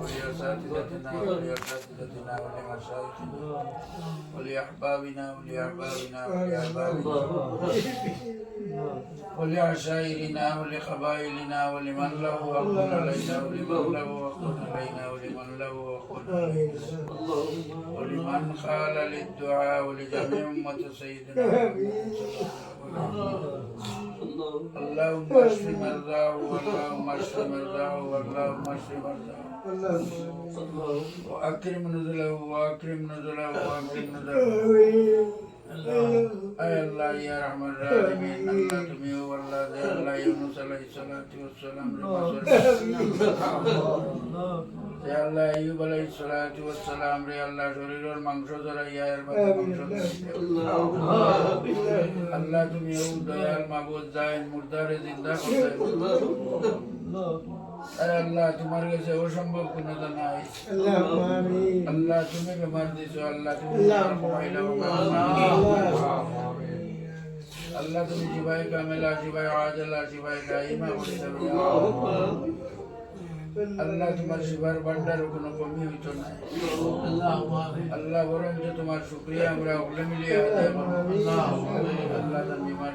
ولأساتذتنا ولأساتذتنا ولمشايخنا ولأحبابنا ولأحبابنا ولأحبابنا ولعشائرنا ولقبائلنا ولمن له حق علينا ولمن له حق علينا ولمن له حق علينا ولمن قال للدعاء ولجميع أمة سيدنا محمد صلى الله عليه وسلم اللهم اشف مرضاه اللهم اشف مرضاه اللهم اشف مرضاه وأكرم نزله وأكرم نزله وأكرم نزله. الله يا رحمن الرحيم. الله تمي والله يا الله يونس عليه الصلاة والسلام. يا الله أيوب عليه الصلاة والسلام. يا الله شرير المنشود يا الله. আল্লাহ তুমি ও দয়াল মাবুদ জাইন মুর্দারে জিন্দা করতে আল্লাহ তোমার কাছে অসম্ভব কোনো তো নাই। আল্লাহ তুমি বেমার দিছো আল্লাহ তুমি আল্লাহ তুমি জিবাই কামেলা জিবাই আজলা জিবাই দাইমা করে अल्लाह तुम्हारे सिवार बंडा रुकनो कमी हुई तो अल्लाह बोलो वरम तुम्हारा शुक्रिया हमरा उगले मिले अल्लाह अल्लाह तन बीमार